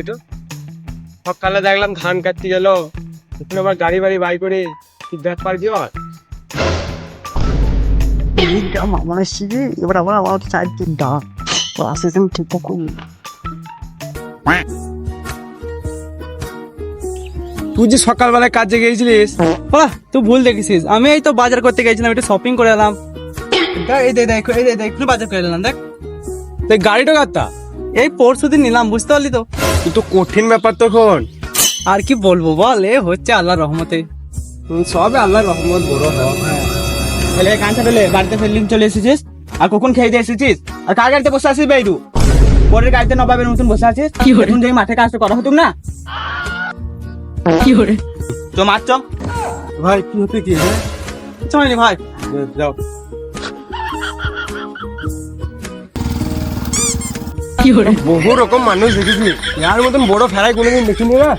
এটা সকালে দেখলাম ধান কাটতে গেল। এখন আবার গাড়ি বাড়ি বাই করে কি ব্যাপার কি হয়? আমার এসেছি এবার আবার আমার চার দিন ডাক আসে তুই যে সকালবেলায় কাজে গিয়েছিলিস বাহ তুই ভুল দেখেছিস। আমি এই তো বাজার করতে গেছিলাম একটু শপিং করে এলাম। দেখ, এই দেখ এই দেখ, দেখ একটু বাজার করে এলাম দেখ। তুই গাড়িটা কাটতা? এই পরশু দিন নিলাম বুঝতে পারলি তো? তুই তো কঠিন ব্যাপার তখন। আর কি বলব বল এ হচ্ছে আল্লাহর রহমতে। সবে আল্লাহর রহমত বড় হয়। তাহলে কাঁচা পেলে বাড়িতে ফেললি চলে এসেছিস? আর কখন খেয়ে দিয়ে এসেছিস? আর কার গাড়িতে বসে আছিস বাইরু পরের গাড়িতে নবাবের মতন বসে আছিস? কি এখন যাই মাঠে কাজটা করা হতুম না? কি করে তো মার চ ভাই কি হতে কি হ্যাঁ? চলেনি ভাই। যাও। বহু রকম মানুষ দেখেছি ইয়ার মতন বড় ফেরাই কোনোদিন দেখিনি না